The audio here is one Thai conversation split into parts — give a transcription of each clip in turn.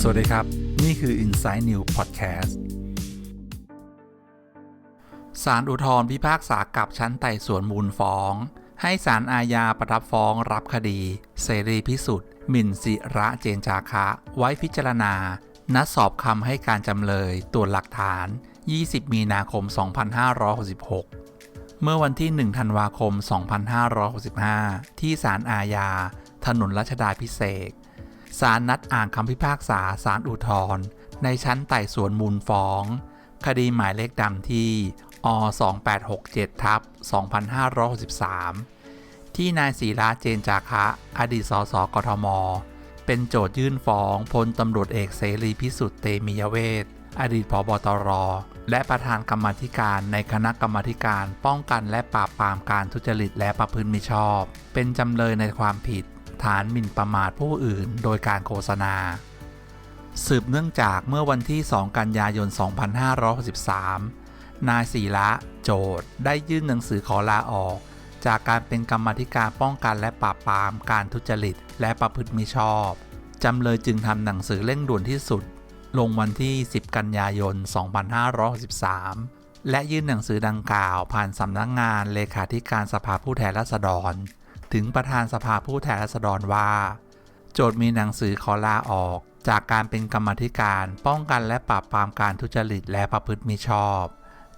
สวัสดีครับ นี่คือ Inside New Podcast ศาลอุทธรพิพากษากับชั้นไต่สวนมูลฟ้อง ให้ศาลอาญาประทับฟ้องรับคดี เสรีพิสุทธิ์หมิ่นศิระเจนจาคะ ไว้พิจารณา นัดสอบคำให้การจำเลยตรวจหลักฐาน 20 มีนาคม 2566 เมื่อวันที่ 1 ธันวาคม 2565 ที่ศาลอาญา ถนนรัชดาพิเศษศาลนัดอ่านคำพิพากษาศาลอุทธรณ์ในชั้นไต่สวนมูลฟ้อง คดีหมายเลขดำที่อ2867ทับ2563 ที่นายศิระเจนจาคะ อดีตสสกทม เป็นโจทยื่นฟ้องพลตำรวจเอกเสรีพิสุทธิ์เตมียเวท อดีตผบตร และประธานกรรมธิการในคณะกรรมธิการป้องกันและปราบปรามการทุจริตและประพฤติมิชอบ เป็นจำเลยในความผิด ฐานหมิ่นประมาทผู้อื่น โดยการโฆษณา สืบเนื่องจากเมื่อวันที่ 2 กันยายน 2563 นายศิระโจทย์ได้ยื่นหนังสือขอลาออก จากการเป็นกรรมธิการป้องกันและปราบปรามการทุจริตและประพฤติมิชอบจำเลยจึงทำหนังสือเร่งด่วนที่สุด ลงวันที่ 10 กันยายน 2563 และยื่นหนังสือดังกล่าวผ่านสำนักงงานเลขาธิการสภาผู้แทนราษฎร ถึงประธานสภาผู้แทนราษฎรว่า โจทย์มีหนังสือขอลาออก จากการเป็นกรรมธิการป้องกันและปราบปรามการทุจริตและประพฤติมิชอบ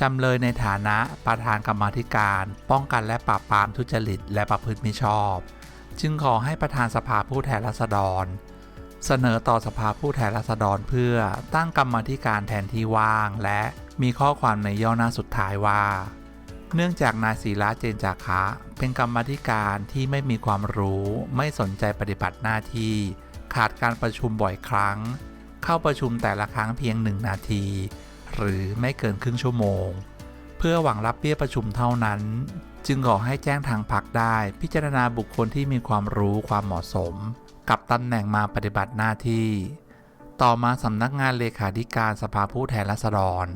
จำเลยในฐานะประธานกรรมธิการ ป้องกันและปราบปรามทุจริตและประพฤติมิชอบ จึงขอให้ประธานสภาผู้แทนราษฎร เสนอต่อสภาผู้แทนราษฎรเพื่อตั้งกรรมธิการแทนที่ว่าง และมีข้อความในย่อหน้าสุดท้ายว่า เนื่องจากนายศิระเจนจาคะ เป็นกรรมธิการที่ไม่มีความรู้ ไม่สนใจปฏิบัติหน้าที่ ขาดการประชุมบ่อยครั้ง เข้าประชุมแต่ละครั้งเพียงหนึ่งนาที หรือไม่เกินครึ่งชั่วโมง เพื่อหวังรับเบี้ยประชุมเท่านั้น จึงขอให้แจ้งทางพักได้ พิจารณาบุคคลที่มีความรู้ความเหมาะสม กับตำแหน่งมาปฏิบัติหน้าที่ ต่อมาสำนักงานเลขาธิการสภาผู้แทนราษฎร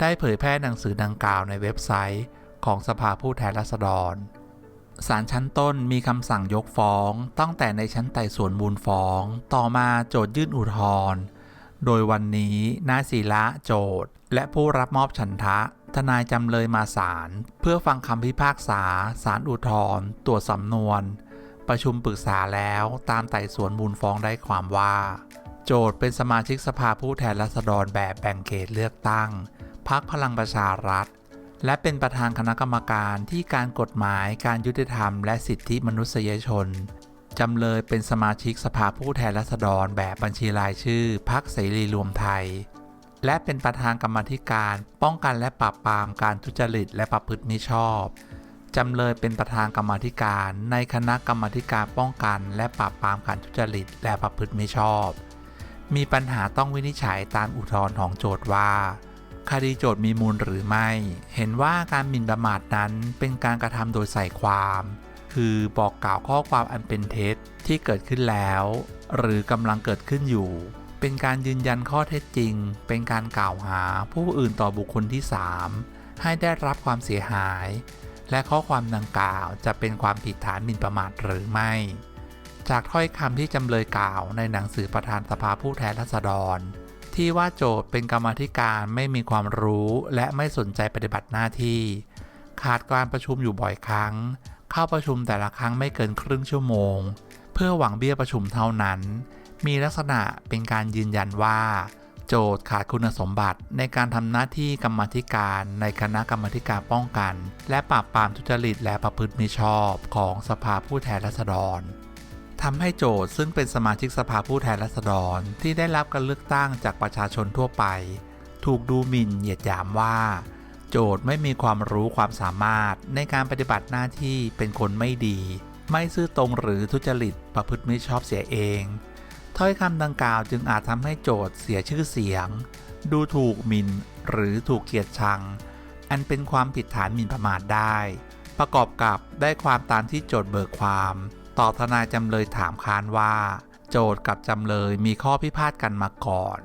ได้เผยแพร่หนังสือดังกล่าวในเว็บไซต์ของสภาผู้แทนราษฎรศาลชั้นต้นมีคำสั่งยกฟ้องตั้งแต่ในชั้นไต่สวนมูลฟ้อง ต่อมาโจทยื่นอุทธรณ์โดยวันนี้นายศิระโจทและผู้รับมอบฉันทะ ทนายจำเลยมาศาลเพื่อฟังคำพิพากษาศาลอุทธรณ์ตรวจสำนวน ประชุมปรึกษาแล้วตามไต่สวนมูลฟ้องได้ความว่า โจทย์เป็นสมาชิกสภาผู้แทนราษฎรแบบแบ่งเขตเลือกตั้งพักพลังประชารัฐ และเป็นประธานคณะกรรมการที่การกฎหมายการยุติธรรม และสิทธิมนุษยชนจำเลยเป็นสมาชิกสภาผู้แทนราษฎรแบบบัญชีรายชื่อพักเสรีรวมไทย และเป็นประธานกรรมธิการป้องกันและปราบปรามการทุจริตและประพฤติมิชอบ จำเลยเป็นประธานกรรมธิการในคณะกรรมธิการป้องกัน และปราบปรามการทุจริตและประพฤติมิชอบ มีปัญหาต้องวินิจฉัยตามอุทธรณ์ของโจทย์ว่า คดีโจทย์มีมูลหรือไม่ เห็นว่าการหมิ่นประมาทนั้นเป็นการกระทำโดยใส่ความ คือบอกกล่าวข้อความอันเป็นเท็จที่เกิดขึ้นแล้ว หรือกำลังเกิดขึ้นอยู่ เป็นการยืนยันข้อเท็จจริง เป็นการกล่าวหาผู้อื่นต่อบุคคลที่ 3 ให้ได้รับความเสียหาย และข้อความดังกล่าวจะเป็นความผิดฐานหมิ่นประมาทหรือไม่ จากถ้อยคำที่จำเลยกล่าวในหนังสือประธานสภาผู้แทนราษฎร ที่ว่าโจทย์เป็นกรรมธิการไม่มีความรู้และไม่สนใจปฏิบัติหน้าที่ ขาดการประชุมอยู่บ่อยครั้ง เข้าประชุมแต่ละครั้งไม่เกินครึ่งชั่วโมง เพื่อหวังเบี้ยประชุมเท่านั้น มีลักษณะเป็นการยืนยันว่า โจทย์ขาดคุณสมบัติ ในการทำหน้าที่กรรมธิการในคณะกรรมธิการป้องกัน และปราบปรามทุจริตและประพฤติมิชอบของสภาผู้แทนราษฎรทำให้โจทย์ซึ่งเป็นสมาชิกสภาผู้แทนราษฎรที่ได้รับการเลือกตั้งจากประชาชนทั่วไป ถูกดูหมิ่นเหยียดหยามว่า โจทย์ไม่มีความรู้ความสามารถในการปฏิบัติหน้าที่เป็นคนไม่ดี ไม่ซื่อตรงหรือทุจริตประพฤติมิชอบเสียเอง ถ้อยคำดังกล่าวจึงอาจทำให้โจทย์เสียชื่อเสียง ดูถูกหมิ่นหรือถูกเกลียดชัง อันเป็นความผิดฐานหมิ่นประมาทได้ ประกอบกับได้ความตามที่โจทย์เบิกความ ต่อทนายจำเลยถามค้านว่า โจทย์กับจำเลยมีข้อพิพาทกันมาก่อน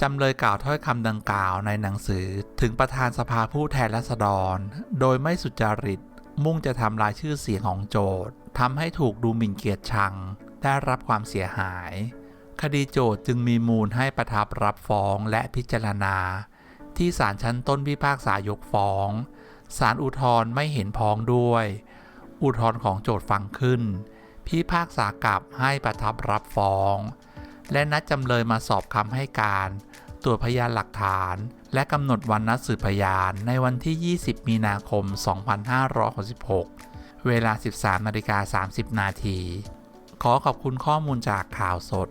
จำเลยกล่าวถ้อยคำดังกล่าวในหนังสือถึงประธานสภาผู้แทนราษฎร โดยไม่สุจริต มุ่งจะทำลายชื่อเสียงของโจทย์ทำให้ถูกดูหมิ่นเกียรติชัง ได้รับความเสียหาย คดีโจทย์จึงมีมูลให้ประทับรับฟ้องและพิจารณา ที่ศาลชั้นต้นพิพากษายกฟ้อง ศาลอุทธรณ์ไม่เห็นพ้องด้วย อุทธรณ์ของโจทย์ฟังขึ้น พิพากษากลับให้ประทับรับฟ้อง และนัดจำเลยมาสอบคำให้การตรวจพยานหลักฐานและกำหนดวันนัดสืบพยานในวันที่ 20 มีนาคม 2566 เวลา 13นาฬิกา30 นาที ขอขอบคุณข้อมูลจากข่าวสด